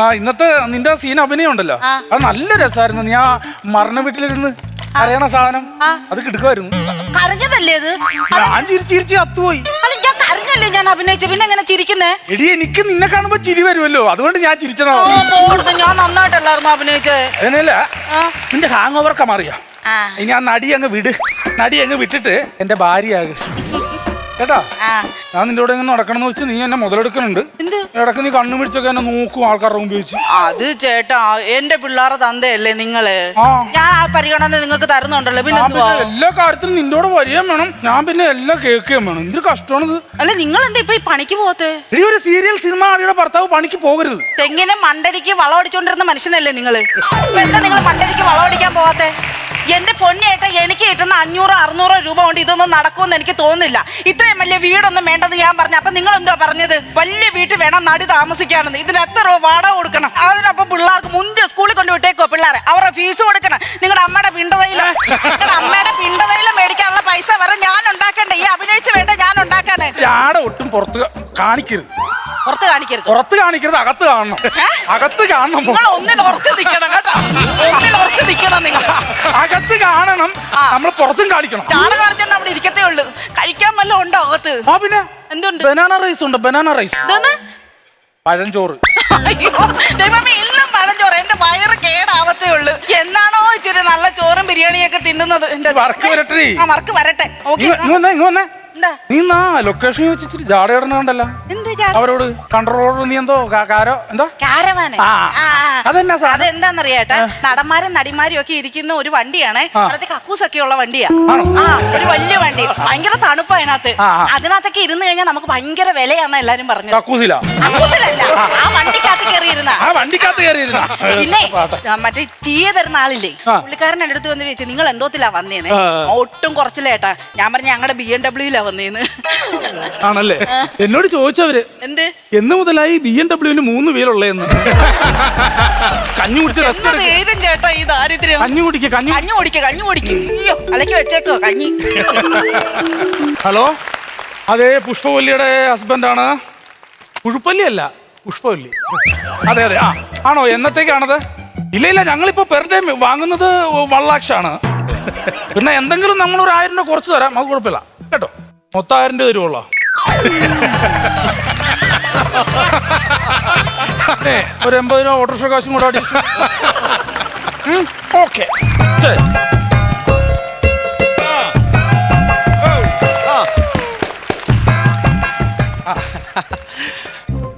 ആ ഇന്നത്തെ നിന്റെ സീൻ അഭിനയം ഉണ്ടല്ലോ. ആ. അത് നല്ല രസമായിരുന്നു. നീ ആ മരണ വീട്ടിലിരുന്ന് അറിയണ സാധനം ആ. അത് കിടക്കുമായിരുന്നു കരഞ്ഞതല്ലേ ഇത് ഞാൻ ചിരിച്ച് ചിരിച്ച് അത്തുപോയി അല്ല ഞാൻ കരഞ്ഞല്ലേ ഞാൻ അഭിനയിച്ച പിന്നെ എങ്ങനെ ചിരിക്കുന്നേ? എടി എനിക്ക് നിന്നെ കാണുമ്പോ ചിരി വരുമല്ലോ. അതുകൊണ്ട് ഞാൻ ചിരിച്ചതാ. ഓ, പോടുന്നു. ഞാൻ നന്നായിട്ടല്ലായിരുന്നു അഭിനയിച്ചത്? അതിനല്ല ആ. നിന്റെ ഹാങ് ഓവർക്കെ മാറിയാ? ആ. ഇനി ആ നടി അങ്ങ് വിട്. നടി അങ്ങ് വിട്ടിട്ട് എന്റെ ഭാര്യയാകെ. കേട്ടാ. ഞാൻ നിന്റെ കൂടെ ഇങ്ങനെ നടക്കണമെന്ന് വെച്ച് നീ എന്നെ മുതലെടുക്കുന്നുണ്ട് ഇടയ്ക്ക് നീ കണ്ണു പിടിച്ചൊക്കെ എന്നെ നോക്കും ആൾക്കാരുടെ മുമ്പ് വെച്ച്. അത് ചേട്ടാ എന്റെ പിള്ളേരെ തന്തയല്ലേ നിങ്ങൾ? ഞാൻ ആ പരിഗണന നിങ്ങൾക്ക് തരുന്നുണ്ടല്ലോ പിന്നെ എല്ലാ കാര്യത്തിലും നിന്നോട് വരികയും വേണം. ഞാൻ പിന്നെ എല്ലാം കേൾക്കുകയും വേണം. എന്തൊരു കഷ്ടമാണിത്. അല്ല നിങ്ങൾ എന്താ ഇപ്പൊ ഈ പണിക്ക് പോകത്തെ? ഈ ഒരു സീരിയൽ സിനിമ ആളുടെ ഭർത്താവ് പണിക്ക് പോകരുത്. തെങ്ങിനെ മണ്ടരിക്ക് വളമടിച്ചോണ്ടിരുന്ന മനുഷ്യനല്ലേ നിങ്ങൾ? എന്താ നിങ്ങൾ മണ്ടരിക്ക് വളമടിക്കാൻ പോവാത്തെ എന്റെ പൊന്നേട്ട എനിക്ക് കിട്ടുന്ന അഞ്ഞൂറോ അറുന്നൂറോ രൂപ കൊണ്ട് ഇതൊന്നും നടക്കുമെന്ന് എനിക്ക് തോന്നുന്നില്ല. ഇത്രയും വലിയ വീടൊന്നും വേണ്ടെന്ന് ഞാൻ പറഞ്ഞു. അപ്പൊ നിങ്ങൾ എന്തോ പറഞ്ഞത്? വലിയ വീട്ടിൽ വേണം നടി താമസിക്കാണെന്ന് ഇതിന് എത്ര രൂപ വാടക കൊടുക്കണം? അതിനൊപ്പം പിള്ളേർക്ക് മുന്തിയ സ്കൂളിൽ കൊണ്ട് വിട്ടേക്കോ പിള്ളേരെ. അവരുടെ ഫീസ് കൊടുക്കണം. നിങ്ങളുടെ അമ്മയുടെ പിണ്ടതയിലും നിങ്ങളുടെ അമ്മയുടെ പിണ്ടതയിലും മേടിക്കാനുള്ള പൈസ വരെ ഞാൻ ഉണ്ടാക്കണ്ടേ? ഈ അഭിനയിച്ച് വേണ്ട ഞാൻ ഉണ്ടാക്കാനേ. ചാട ഒട്ടും പുറത്ത് കാണിക്കരുത്. പുറത്ത് കാണിക്കരുത്. പുറത്ത് കാണിക്കരുത് അകത്ത് കാണണം. അകത്ത് കാണണം നിങ്ങൾ ഒന്നിൽ ഉറച്ചു നിൽക്കണം കേട്ടോ. ഒന്നിൽ ഉറച്ചു നിൽക്കണം നിങ്ങൾ. അകത്ത് കാണണം. നമ്മൾ പുറത്തും കാണിക്കണം. ചാണ കാണിച്ചോണ്ട് അവിടെ ഇരിക്കത്തേ ഉള്ളൂ. കഴിക്കാൻ വല്ലതും ഉണ്ടോ അകത്ത്? ആ പിന്നെ എന്തുണ്ട്? ബനാന റൈസ് ഉണ്ട് ബനാന റൈസ്. ഇതൊന്ന് പഴഞ്ചോറ്. ദൈവമേ ഇന്നും പഴഞ്ചോറ്. എന്റെ വയറ് കേടാവത്തേ ഉള്ളൂ. എന്നാണോ ഇച്ചിരി നല്ല ചോറും ബിരിയാണിയൊക്കെ തിന്നുന്നത്? എന്റെ വർക്ക് വരട്ടെ. ആ വർക്ക് വരട്ടെ. ഓക്കെ നീ നാ ലൊക്കേഷൻ വെച്ചിട്ട് ജാടയിടണുണ്ടല്ലോ അവരോട് കൺട്രോളർ നീ എന്തോ കാരോ എന്തോ? അതെന്താന്നറിയാട്ടെ? നടന്മാരും നടിമാരും ഒക്കെ ഇരിക്കുന്ന ഒരു വണ്ടിയാണ്. ആ. കക്കൂസ് കക്കൂസൊക്കെ ഉള്ള വണ്ടിയാ. ആ ഒരു വലിയ വണ്ടി. ഭയങ്കര തണുപ്പ് അതിനകത്ത്. അതിനകത്തൊക്കെ ഇരുന്ന് കഴിഞ്ഞാൽ നമുക്ക് ഭയങ്കര വിലയാന്ന് എല്ലാരും പറഞ്ഞു കക്കൂസില? കക്കൂസിലല്ല. ആ. വണ്ടിക്കകത്ത് കയറിയിരുന്ന ആ വണ്ടിക്കകത്ത് കയറിയിരുന്ന പിന്നെ മറ്റേ തീയ തരുന്ന ആളില്ലേ. പുള്ളിക്കാരൻ എന്റെ അടുത്ത് വന്ന് ചോദിച്ചു നിങ്ങൾ എന്തോത്തിലാ വന്നേന്ന് ഒട്ടും ഒട്ടും കുറച്ചില്ലേട്ടാ ഞാൻ പറഞ്ഞ ഞങ്ങളുടെ ബി എം ഡബ്ല്യൂലാ വന്നേന്ന്. ആണല്ലേ? എന്നോട് ചോദിച്ചവര് എന്ത്? എന്ന് മുതലായി ബി എം ഡബ്ല്യുവിന് മൂന്ന് പേരുള്ളതെന്ന് കഞ്ഞി കുടിച്ച് ചേട്ടാ ഈ ദാരിദ്ര്യം. കഞ്ഞി കുടിക്ക കഞ്ഞി. കഞ്ഞു കുടിക്കുക കഞ്ഞു കുടിക്കും. അയ്യോ അലക്കി വെച്ചേക്കോ കഞ്ഞി. ഹലോ? അതെ പുഷ്പവല്ലിയുടെ ഹസ്ബൻഡാണ് പുഴുപ്പല്ലി അല്ല പുഷ്പവല്ലി. അതെ അതെ. ആ ആണോ എന്നത്തേക്കാണത്? ഇല്ല ഇല്ല ഞങ്ങളിപ്പോ പെർ ഡേ വാങ്ങുന്നത് വള്ളാക്ഷാണ്. പിന്നെ എന്തെങ്കിലും നമ്മൾ ഒരു ആയിരം രൂപ കുറച്ച് തരാം അത് കുഴപ്പമില്ല. മൊത്തം ആയിരം രൂപ തരുവുള്ളോ ഒരു എൺപത് രൂപ ഓട്ടോറിക്ഷ കാശും കൂടെ അടി ഓക്കെ.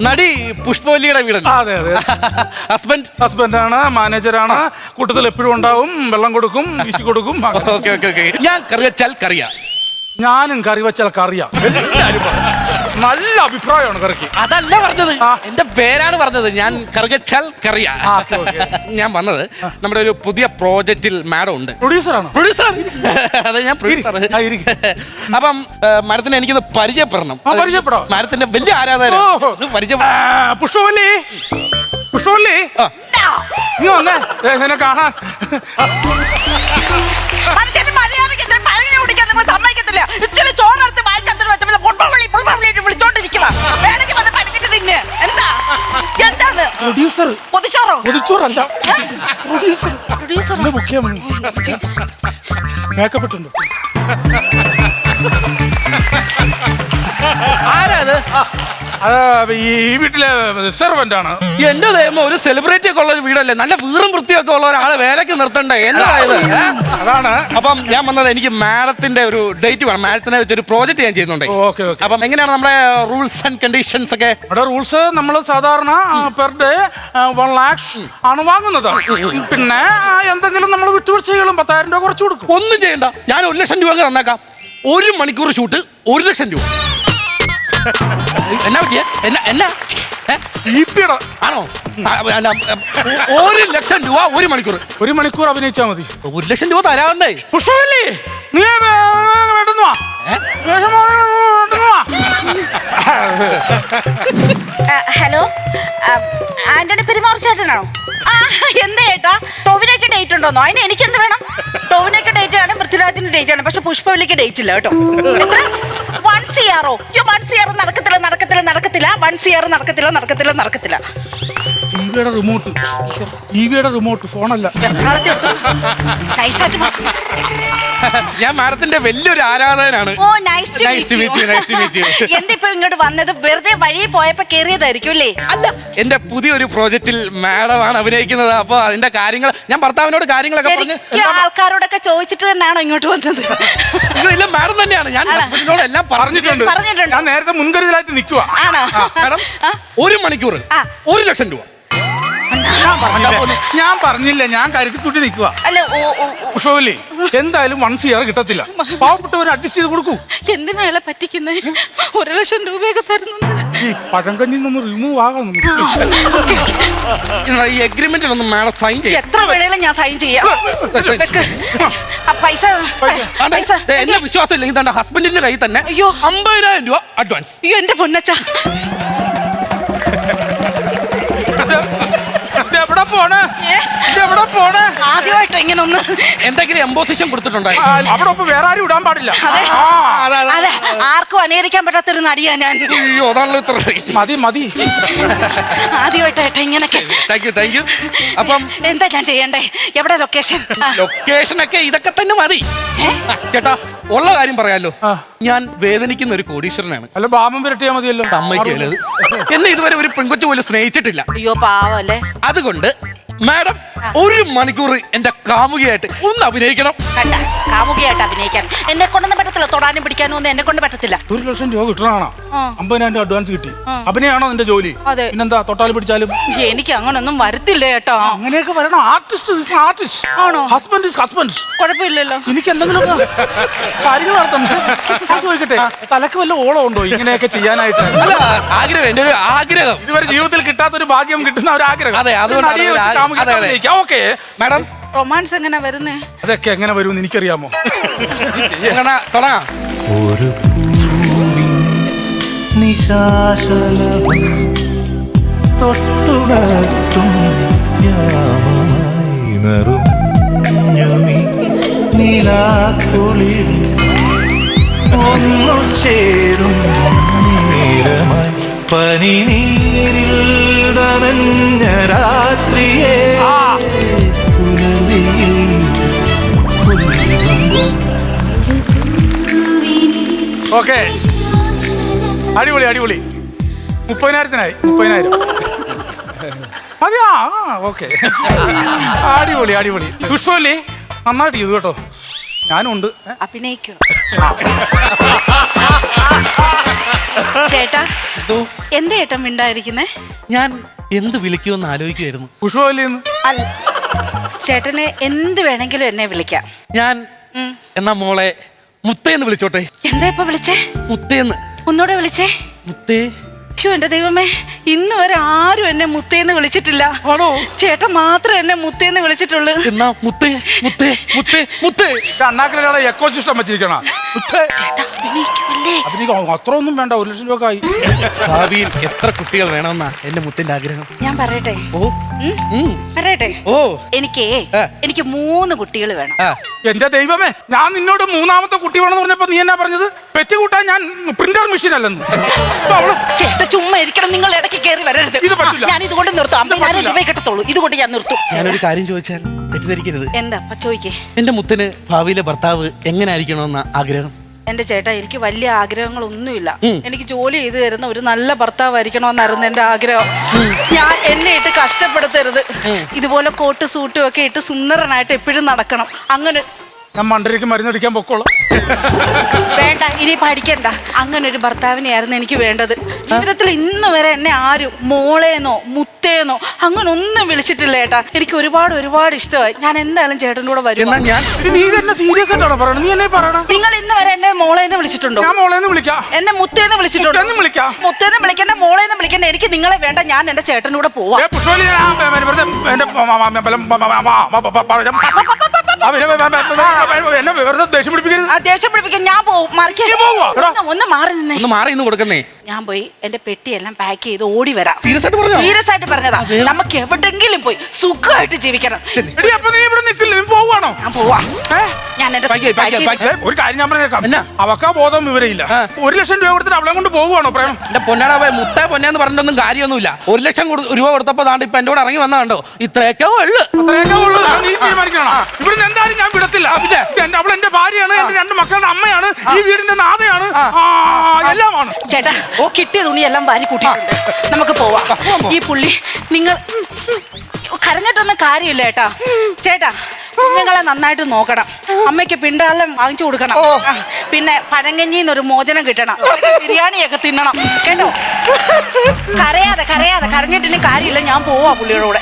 നടി പുഷ്പവല്ലിയുടെ വീട് അതെ അതെ. ഹസ്ബൻഡ് ഹസ്ബൻഡ് ഹസ്ബൻഡാണ് മാനേജറാണ് കൂട്ടത്തിൽ എപ്പോഴും ഉണ്ടാവും വെള്ളം കൊടുക്കും വീശി കൊടുക്കും. Okay okay okay. ഞാൻ കറിയച്ചാൽ കറിയ. ഞാനും കറി വെച്ചാൽ കറിയാ എല്ലാരും പറയും. നല്ല അഭിപ്രായമാണ് കറിക്ക്. അതല്ല പറഞ്ഞത്. ആ. എന്റെ പേരാണ് പറഞ്ഞത്. ഞാൻ കറുകച്ചാൽ കറിയ. ആ. ഞാൻ വന്നത് നമ്മുടെ ഒരു പുതിയ പ്രോജക്റ്റിൽ മാഡം ഉണ്ട്. പ്രൊഡ്യൂസറാണ് പ്രൊഡ്യൂസർ അതെ ഞാൻ പ്രൊഡ്യൂസർ ആ, ഇരിക്ക്. അപ്പം മരത്തിന് എനിക്കൊന്ന് പരിചയപ്പെടണം. ആ, പരിചയപ്പെടാം. മാഡത്തിന്റെ വലിയ ആരാധന ഓഹോ. പുഷ്പല്ലേ പുഷ്പവല്ലി. പുഷ്പവല്ലി. ആ. നീ വന്നേ. ഏ, നിന്നെ കാണാൻ. വിളിച്ചോണ്ടിരിക്കുക വേണമെങ്കിൽ വന്ന് പഠിപ്പിച്ച് തിന്നെ. എന്താ? എന്താണ് പ്രൊഡ്യൂസർ. പൊതിച്ചോറോ? പൊതിച്ചോറല്ല പ്രൊഡ്യൂസർ. പ്രൊഡ്യൂസർ ബുക്ക് ചെയ്യാൻ മേക്കപ്പ് ഇട്ടുണ്ടോ. ആരാ അത് ഈ ഈ വീട്ടിലെ സെർവന്റ് ആണ്. എന്റെ ദൈവം ഒരു സെലിബ്രിറ്റി ഒക്കെ ഉള്ള ഒരു വീടല്ലേ? നല്ല വീറും വൃത്തിയൊക്കെ ഉള്ള ഒരാളെ വേലക്ക് നിർത്തണ്ടേ? എന്തായത് അതാണ്. അപ്പം ഞാൻ വന്നത് എനിക്ക് മാഡത്തിന്റെ ഒരു ഡേറ്റ് വേണം. മാഡത്തിനെ വെച്ചൊരു പ്രോജക്റ്റ് ഞാൻ ചെയ്യുന്നുണ്ട് ഓക്കെ ഓക്കെ. അപ്പം എങ്ങനെയാണ് നമ്മുടെ റൂൾസ് ആൻഡ് കണ്ടീഷൻസ് ഒക്കെ? ഇവിടെ റൂൾസ് നമ്മൾ സാധാരണ പെർ ഡേ വൺ ലാക്സ് ആണ് വാങ്ങുന്നത്. പിന്നെ എന്തെങ്കിലും നമ്മൾ വിട്ടുവീഴ്ചകളും പത്തായിരം രൂപ കുറച്ച് കൊടുക്കും. ഒന്നും ചെയ്യണ്ട. ഞാൻ ഒരു ലക്ഷം രൂപ അങ്ങ് തന്നേക്കാം. ഒരു മണിക്കൂർ ഷൂട്ട് ഒരു ലക്ഷം രൂപ. എന്നാ പറ്റിയ? എന്നാ എന്നാ? ഈപ്പിയുടെ ആണോ? ആ, അല്ല, ഒരു ലക്ഷം രൂപ ഒരു മണിക്കൂർ. ഒരു മണിക്കൂർ അഭിനയിച്ചാൽ മതി. ഒരു ലക്ഷം രൂപ തരാവുന്നേ. പുഷ്പല്ലേ നീ വേണ്ടെന്ന്? ഏ? ഹലോ? ആന്റണി പെരുമാർ ചേട്ടനാണോ ആ എന്താ ചേട്ടാ ടോവിനൊക്കെ ഡേറ്റ് ഉണ്ടോന്നോ? അതിന് എനിക്ക് എന്ത് വേണം? ടോവിനൊക്കെ ഡേറ്റ് ആണ് പൃഥ്വിരാജിന്റെ ഡേറ്റ് ആണ്. പക്ഷെ പുഷ്പവല്ലിക്ക് ഡേറ്റ് ഇല്ല കേട്ടോ. എത്ര? വൺ സി ആറോ അയ്യോ വൺ സി ആർ നടക്കത്തില്ല നടക്കത്തില്ല. വൺ ആർ നടക്കത്തില്ല നടക്കത്തില്ല നടക്കത്തില്ല. ടിവിയുടെ റിമോട്ട് ടിവിയുടെ റിമോട്ട് ഫോണല്ല. ഞാൻ മാഡത്തിന്റെ വലിയൊരു ആരാധകനാണ് ഓ nice to Nice to meet you, nice to meet you. എന്താ ഇപ്പൊ ഇങ്ങോട്ട് വന്നത് വെറുതെ വഴി പോയപ്പോ കേറിയതായിരിക്കും അല്ലേ അല്ല എന്റെ പുതിയൊരു പ്രോജക്റ്റിൽ മാഡമാണ് അഭിനയിക്കുന്നത് അപ്പൊ അതിന്റെ കാര്യങ്ങൾ ഞാൻ ഭർത്താവിനോട് കാര്യങ്ങളൊക്കെ പറഞ്ഞു ശരിക്കും ആൾക്കാരോടൊക്കെ ചോദിച്ചിട്ട് തന്നെയാണോ ഇങ്ങോട്ട് വന്നത് ഇല്ല, മാഡം തന്നെയാണ് ഞാൻ? ഹസ്ബൻഡിനോട് എല്ലാം പറഞ്ഞിട്ടുണ്ട് പറഞ്ഞിട്ടുണ്ട്. ഞാൻ നേരത്തെ മുൻകരുതലായിട്ട് നിൽക്കുക ആണോ മാഡം ആ? ഒരു മണിക്കൂർ ആ. ഒരു ലക്ഷം രൂപ ഞാൻ പറഞ്ഞില്ല? ഞാൻ പറഞ്ഞില്ല? ഞാൻ കരുതിക്കുട്ടി നിൽക്കുക അല്ല ഓ ഓ ഓ. പുഷ്പവല്ലി എന്തായാലും വൺസ് ഇയർ കിട്ടത്തില്ല. പാവപ്പെട്ടവർ അഡ്ജസ്റ്റ് ചെയ്ത് കൊടുക്കൂ. എന്തിനാ അയാളെ പറ്റിക്കുന്നത് ഒരു ലക്ഷം രൂപയൊക്കെ തരുന്നു ഈ പഴങ്കഞ്ഞിൽ നിന്ന് റിമൂവ് ആകാം എന്നാ ഈ ഒന്ന് മാഡം സൈൻ ചെയ്യാം. എത്ര വേണേലും ഞാൻ സൈൻ ചെയ്യാം. വെക്ക്. ആ പൈസ പൈസ. എന്നെ വിശ്വാസം ഇല്ലെങ്കിൽ തന്റെ ഹസ്ബൻഡിന്റെ കയ്യിൽ തന്നെ അയ്യോ. അമ്പതിനായിരം രൂപ അഡ്വാൻസ് അയ്യോ എന്റെ പൊന്നച്ച. എവിടെ പോണേ? എവിടെ പോണേ? ആദ്യമായിട്ട് ഇങ്ങനെ ഒന്ന് എന്തെങ്കിലും എംബോസിഷൻ കൊടുത്തിട്ടുണ്ടായി അവിടെ ഒപ്പം വേറെ ആരും ഇടാൻ പാടില്ല. അതെ. ആർക്കും അനുകരിക്കാൻ പറ്റാത്തൊരു നടിയാ ഞാൻ. അയ്യോ അതാണല്ലോ ഇത്ര മതി മതി. ആദ്യമായിട്ട് ഏട്ടാ ഇങ്ങനൊക്കെ. താങ്ക് യു താങ്ക് യു അപ്പം എന്താ ഞാൻ ചെയ്യണ്ടേ? എവിടെ ലൊക്കേഷൻ ലൊക്കേഷൻ ഒക്കെ ഇതൊക്കെ തന്നെ മതി. ചേട്ടാ ഉള്ള കാര്യം പറയാലോ. ഞാൻ വേദനിക്കുന്ന ഒരു കോടീശ്വരനാണ്. അല്ല ബാമം വരട്ടിയാ മതിയല്ലോ. അമ്മയ്ക്ക് എന്നെ ഇതുവരെ ഒരു പെൺകൊച്ചു പോലും സ്നേഹിച്ചിട്ടില്ല. അയ്യോ പാവല്ലേ അതുകൊണ്ട് മാഡം ഒരു മണിക്കൂർ എന്റെ കാമുകിയായിട്ട് ഒന്ന് അഭിനയിക്കണം. കണ്ട കാമുകിയായിട്ട് അഭിനയിക്കാൻ. എന്നെ കൊണ്ടൊന്നും പറ്റത്തില്ല. തൊടാനും പിടിക്കാനും ഒന്നും എന്നെ കൊണ്ട് പറ്റത്തില്ല. ഒരു ലക്ഷം രൂപ കിട്ടണാണോ. അമ്പതിനായിരം രൂപ അഡ്വാൻസ് കിട്ടി. അഭിനയാണോ നിന്റെ ജോലി? അതെ. പിന്നെന്താ തൊട്ടാൽ പിടിച്ചാലും? എനിക്ക് അങ്ങനൊന്നും വരത്തില്ല കേട്ടോ അങ്ങനെയൊക്കെ വരണം. ആർട്ടിസ്റ്റ് ആർട്ടിസ്റ്റ് ആണോ? ഹസ്ബൻഡ് ഹസ്ബൻഡ് കുഴപ്പമില്ലല്ലോ. എനിക്ക് എന്തെങ്കിലും കാര്യങ്ങൾ നടത്തണം. ഞാൻ ചോദിക്കട്ടെ തലക്ക് വല്ല ഓളം ഉണ്ടോ ഇങ്ങനെയൊക്കെ ചെയ്യാനായിട്ട്? അല്ല ആഗ്രഹം എന്റെ ഒരു ആഗ്രഹം. ഇതുവരെ ജീവിതത്തിൽ കിട്ടാത്ത ഒരു ഭാഗ്യം കിട്ടുന്ന ഒരു ആഗ്രഹം. അതെ, അതുകൊണ്ടാണ് ഒരു അതെ, അതെ. അഭിനയിക്കാം. ഓക്കേ. മാഡം. റൊമാൻസ് എങ്ങനെ വരുന്നേ? അതൊക്കെ എങ്ങനെ വരുമെന്ന് എനിക്കറിയാമോ? എങ്ങനെ? തുടങ്ങാം. ഒരു പൂവിൻ നിശാശലഭം തൊട്ടുണർത്തും യാമമായി നറുഞ്ഞുമി നിലാക്കുളിൽ ഒന്നു ചേരും നേരമായി പനിനീരിൽ നനഞ്ഞ രാത്രിയെ പുലരിയിൽ പുലരുമ്പോൾ ഓക്കെ. അടിപൊളി അടിപൊളി. മുപ്പതിനായിരത്തിനായി മുപ്പതിനായിരം. അതെയാ? ഓക്കെ. അടിപൊളി അടിപൊളി. പുഷ്പമല്ലേ? നന്നായിട്ട് ചെയ്തു കേട്ടോ. ഞാനും ഉണ്ട് ഏ? അഭിനയിക്കോ. ചേട്ടാ എന്തോ? എന്താ ഏട്ടൻ മിണ്ടായിരിക്കുന്നേ ഞാൻ എന്ത് വിളിക്കുമെന്ന് ആലോചിക്കുമായിരുന്നു പുഷ്പവല്ലിന്ന് അല്ല ചേട്ടന് എന്ത് വേണമെങ്കിലും എന്നെ വിളിക്കാം. ഞാൻ ഉം. എന്നാ മോളെ മുത്തേന്ന് വിളിച്ചോട്ടെ. എന്താ ഇപ്പൊ വിളിച്ചേ? മുത്തേന്ന്. ഒന്നുകൂടെ വിളിച്ചേ. മുത്തേ. അയ്യോ എന്റെ ദൈവമേ ഇന്ന് വരെ ആരും എന്നെ മുത്തേന്ന് വിളിച്ചിട്ടില്ല. ആണോ? ചേട്ടൻ മാത്രം എന്നെ മുത്തേന്ന് വിളിച്ചിട്ടുള്ളൂ. എന്നാ മുത്തേ മുത്തേ മുത്തേ മുത്തേ. ഇത് അണ്ണാക്കിലൊരാളെ എക്കോ സിസ്റ്റം വെച്ചിരിക്കണ ചേട്ടാ അഭിനയിക്കുമല്ലേ അതിന് അത്ര ഒന്നും വേണ്ട ഒരു ലക്ഷം രൂപ ആയി. ഭാവിയിൽ എത്ര കുട്ടികൾ വേണമെന്നാ എന്റെ മുത്തിന്റെ ആഗ്രഹം. ഞാൻ പറയട്ടെ? ഓ. പറയട്ടെ? ഓ. എനിക്കേ എനിക്ക് മൂന്ന് കുട്ടികൾ വേണം. ആ. എന്റെ ദൈവമേ ഞാൻ നിന്നോട് മൂന്നാമത്തെ കുട്ടി വേണമെന്ന് പറഞ്ഞപ്പോ നീ എന്നാ പറഞ്ഞത്? പെറ്റി കൂട്ടാൻ ഞാൻ പ്രിന്റർ മെഷീൻ അല്ലെന്ന്. ഇപ്പൊ അവൾ ചേട്ട ചുമ്മാ ഇരിക്കണം നിങ്ങൾ ഇടയ്ക്ക് കയറി വരരുത്. ഇത് പറ്റില്ല. ഞാൻ ഇതുകൊണ്ട് നിർത്തും. അമ്പതിനായിരം പറ്റില്ല. രൂപ കിട്ടത്തുള്ളൂ. ഇതുകൊണ്ട് ഞാൻ നിർത്തും. ഞാനൊരു കാര്യം ചോദിച്ചാൽ തെറ്റിദ്ധരിക്കരുത്. എന്താ? അപ്പൊ ചോദിക്കേ. എന്റെ മുത്തന് ഭാവിയിലെ ഭർത്താവ് എങ്ങനെ ആയിരിക്കണമെന്ന ആഗ്രഹം? എന്റെ ചേട്ടാ എനിക്ക് വലിയ ആഗ്രഹങ്ങളൊന്നുമില്ല. എനിക്ക് ജോലി ചെയ്തു തരുന്ന ഒരു നല്ല ഭർത്താവായിരിക്കണമെന്നായിരുന്നു എന്റെ ആഗ്രഹം. ഞാൻ എന്നെ ഇട്ട് കഷ്ടപ്പെടുത്തരുത്. ഇതുപോലെ കോട്ട് സൂട്ടും ഒക്കെ ഇട്ട് സുന്ദരനായിട്ട് എപ്പോഴും നടക്കണം. അങ്ങനെ ഞാൻ മണ്ടരയ്ക്ക് മരുന്നടിക്കാൻ പൊക്കോളാം വേണ്ട ഇനി പഠിക്കണ്ട അങ്ങനെ ഒരു ഭർത്താവിനെയായിരുന്നു എനിക്ക് വേണ്ടത് ജീവിതത്തിൽ ഇന്ന് വരെ എന്നെ ആരും മോളേന്നോ മുത്തേന്നോ അങ്ങനെ ഒന്നും വിളിച്ചിട്ടില്ല ഏട്ടാ എനിക്ക് ഒരുപാട് ഒരുപാട് ഇഷ്ടമായി ഞാൻ എന്തായാലും ചേട്ടന്റെ കൂടെ വരും എന്നാ ഞാൻ ഇത് നീ തന്നെ സീരിയസ് ആയിട്ടാണോ പറയണത് നീ എന്നെ പറയണം നിങ്ങൾ ഇന്ന് വരെ എന്നെ മോളേന്ന് വിളിച്ചിട്ടുണ്ടോ ഞാൻ മോളേന്ന് വിളിക്കാം എന്നെ മുത്തേന്ന് വിളിച്ചിട്ടുണ്ടോ മുത്തേന്ന് വിളിക്കാം. മുത്തേന്ന് വിളിക്കണ്ട മോളേന്ന് വിളിക്കണ്ട എനിക്ക് നിങ്ങളെ വേണ്ട ഞാൻ എന്റെ ചേട്ടന്റെ കൂടെ പോവാം ഏ, പുഷ്പവല്ലി, ഞാൻ, ഏ, ഏ, വെറുതെ എന്റെ മ- മ- മ- ബലം- മ- മ- മ- മ- മ- പറയാം. ആ, പിന്നെ, വേ- വേ- വേ- വേ- എന്നെ വെറുതെ ദേഷ്യം പിടിപ്പിക്കരുത്. ആ ദേഷ്യം പിടിപ്പിക്കാൻ ഞാൻ പോവും. മറിക്കാൻ നീ പോവോ? എടാ. ഒന്ന് ഒന്ന് മാറി നിന്നേ. ഒന്ന് മാറി ഇന്ന് കൊടുക്കുന്നേ. ഞാൻ പോയി എന്റെ പെട്ടിയെല്ലാം പാക്ക് ചെയ്ത് ഓടി വരാം. സീരിയസ് ആയിട്ട് പറഞ്ഞോ? സീരിയസ് ആയിട്ട് പറഞ്ഞതാ. നമുക്ക് എവിടെങ്കിലും പോയി സുഖമായിട്ട് ജീവിക്കണം. എടി അപ്പൊ നീ ഇവിടെ നീ പോവാണോ ഞാൻ പോവാ. ഞാൻ എന്റെ ചെയ്യ്, ചെയ്യ്, ഏ, ഒരു കാര്യം ഞാൻ പറഞ്ഞേക്കാം. എന്നാ? അവക്കാ ബോധം വിവരമില്ല. ആ. ഒരു ലക്ഷം രൂപ കൊടുത്തിട്ട് അവളെ കൊണ്ട് പോവുകയാണോ പ്രേം എന്റെ പൊന്നാടാ പോയി മുത്തേ പൊന്നേന്ന് പറഞ്ഞിട്ടൊന്നും കാര്യമൊന്നുമില്ല. ഒരു ലക്ഷം കൊടു- രൂപ കൊടുത്തപ്പോ ദാണ്ട് ഇപ്പൊ എന്റെ കൂടെ ഇറങ്ങി വന്ന കണ്ടോ? ഇത്രയൊക്കെ ഉള്ളു. അത്രയൊക്കെ ഉള്ളൂ. അത് നീ തീരുമാനിക്കണം? എന്തായാലും ഞാൻ വിടത്തില്ല. പിന്നെ? എന്റെ അവൾ എന്റെ ഭാര്യയാണ് എന്റെ രണ്ട് മക്കളുടെ അമ്മയാണ് ഈ വീടിന്റെ നാഥയാണ്. എല്ലാമാണ്. ചേട്ടാ കിട്ടിയ തുണി എല്ലാം വാരി കൂട്ടിയിട്ടുണ്ട്. നമുക്ക് പോവാം. ഈ പുള്ളി നിങ്ങൾ കരഞ്ഞിട്ടൊന്നും കാര്യമില്ല ചേട്ടാ ചേട്ടാ കുഞ്ഞുങ്ങളെ നന്നായിട്ട് നോക്കണം. അമ്മയ്ക്ക് പിണ്ടാളം വാങ്ങിച്ചു കൊടുക്കണം. പിന്നെ പഴങ്കഞ്ഞിന്ന് ഒരു മോചനം കിട്ടണം. ബിരിയാണിയൊക്കെ തിന്നണം. കേട്ടോ? കരയാതെ കരയാതെ കരഞ്ഞിട്ടിന് കാര്യമില്ല. ഞാൻ പോവാ പുള്ളിയുടെ കൂടെ.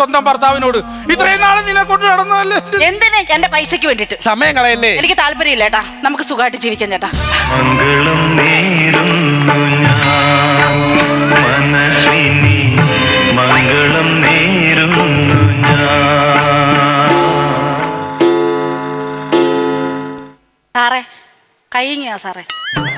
സ്വന്തം ഭർത്താവിനോട്. ഇത്രയും നാളെ നിന്നെ കൊണ്ട് നടന്നതല്ലേ? എന്തിന് എന്റെ പൈസക്ക് വേണ്ടിട്ട് സമയം കളയല്ലേ? എനിക്ക് താല്പര്യമില്ല ചേട്ടാ നമുക്ക് സുഖമായിട്ട് ജീവിക്കാം ചേട്ടാ. മംഗളം നേരുന്നു ഞാൻ. സാറേ.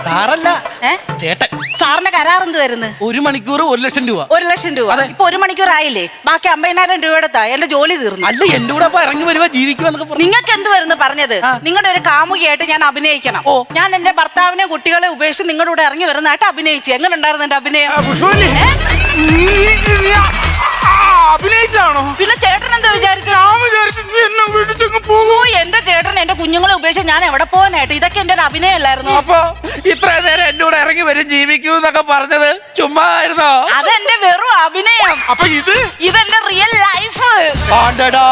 സാറല്ല. ഏ? ചേട്ടൻ. സാറിന്റെ കരാറെന്ത് വരുന്നത് ഒരു മണിക്കൂർ ഒരു ലക്ഷം രൂപ. ഒരു ലക്ഷം രൂപ. ഇപ്പൊ ഒരു മണിക്കൂർ ആയില്ലേ? ബാക്കി അമ്പതിനായിരം രൂപ എടുത്താ എന്റെ ജോലി തീർന്നു. അല്ല എന്റെ കൂടെ അപ്പൊ ഇറങ്ങി വരുമ്പോ ജീവിക്കുമെന്നൊക്കെ പറഞ്ഞു. നിങ്ങൾക്ക് എന്ത് വരുന്നു പറഞ്ഞത്? നിങ്ങളുടെ ഒരു കാമുകിയായിട്ട് ഞാൻ അഭിനയിക്കണം. ഓ. ഞാൻ എന്റെ ഭർത്താവിനെ കുട്ടികളെ ഉപേക്ഷിച്ച് നിങ്ങളുടെ കൂടെ ഇറങ്ങി വരുന്നതായിട്ട് അഭിനയിച്ചു. എങ്ങനെ ഉണ്ടായിരുന്നു എന്റെ അഭിനയം? അഭിനയിച്ചാണോ? പിന്നെ ചേട്ടൻ എന്താ വിചാരിച്ചത്? ഞാൻ വിചാരിച്ചു നീ എന്നെ വീട്ടിച്ചങ്ങ് പോകും. ഓ എന്റെ ചേട്ടൻ എന്റെ കുഞ്ഞുങ്ങളെ ഉപേക്ഷിച്ച് ഞാൻ എവിടെ പോകാനായിട്ട് ഇതൊക്കെ എന്റെ ഒരു അഭിനയമല്ലായിരുന്നു അപ്പൊ ഇത്ര നേരം എന്നോട് ഇറങ്ങി വരും ജീവിക്കൂ എന്നൊക്കെ പറഞ്ഞത് ചുമ്മാ ആയിരുന്നോ? അതെന്റെ വെറും അഭിനയം. അപ്പൊ ഇത്? ഇതെന്റെ റിയൽ ലൈഫ് ആണ്ടടാ.